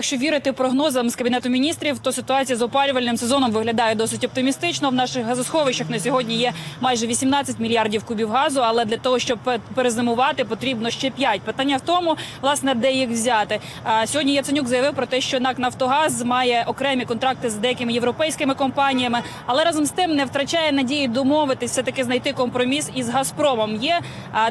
Якщо вірити прогнозам з кабінету міністрів, то ситуація з опалювальним сезоном виглядає досить оптимістично. В наших газосховищах на сьогодні є майже 18 мільярдів кубів газу. Але для того, щоб перезимувати, потрібно ще 5. Питання в тому, власне, де їх взяти. Сьогодні Яценюк заявив про те, що НАК Нафтогаз має окремі контракти з деякими європейськими компаніями, але разом з тим не втрачає надії домовитись, все таки знайти компроміс із Газпромом. Є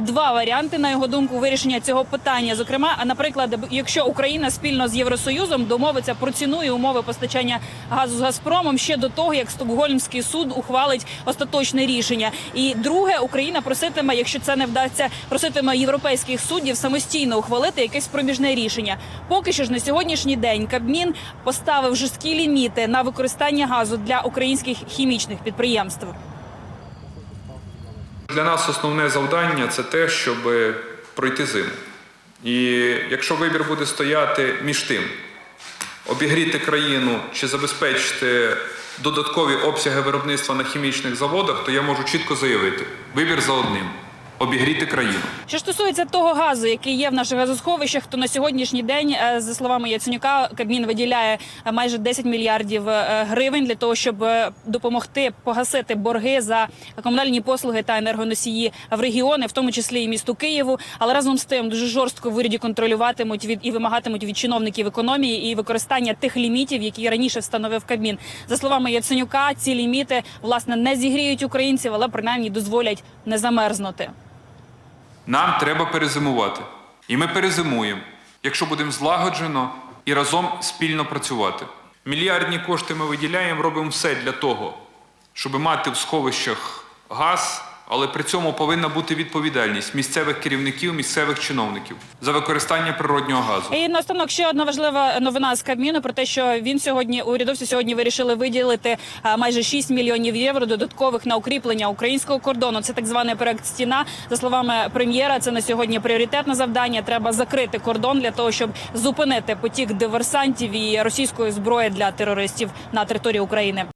два варіанти на його думку вирішення цього питання. Зокрема, наприклад, якщо Україна спільно з Євросоюзом домовиться про ціну і умови постачання газу з Газпромом ще до того, як Стокгольмський суд ухвалить остаточне рішення. І друге, Україна проситиме, якщо це не вдасться, проситиме європейських суддів самостійно ухвалити якесь проміжне рішення. Поки що ж на сьогоднішній день Кабмін поставив жорсткі ліміти на використання газу для українських хімічних підприємств. Для нас основне завдання це те, щоб пройти зиму. І якщо вибір буде стояти між тим, обігріти країну чи забезпечити додаткові обсяги виробництва на хімічних заводах, то я можу чітко заявити: вибір за одним обігріти країну. Що стосується того газу, який є в наших газосховищах, то на сьогоднішній день, е, за словами Яценюка, Кабмін виділяє е, майже 10 мільярдів е, гривень для того, щоб допомогти погасити борги за комунальні послуги та енергоносії в регіони, в тому числі і місту Києву. Але разом з тим дуже жорстко в уряді контролюватимуть від і вимагатимуть від чиновників економії і використання тих лімітів, які раніше встановив Кабмін. За словами Яценюка, ці ліміти власне не зігріють українців, але принаймні дозволять не замерзнути. Нам треба перезимувати. І ми перезимуємо, якщо будемо злагоджено і разом спільно працювати. Мільярдні кошти ми виділяємо, робимо все для того, щоб мати в сховищах газ, але при цьому повинна бути відповідальність місцевих керівників, місцевих чиновників за використання природнього газу. І наостанок ще одна важлива новина з Кабміну про те, що він сьогодні урядовці сьогодні вирішили виділити майже 6 мільйонів євро додаткових на укріплення українського кордону. Це так званий проект стіна. За словами прем'єра, це на сьогодні пріоритетне завдання. Треба закрити кордон для того, щоб зупинити потік диверсантів і російської зброї для терористів на території України.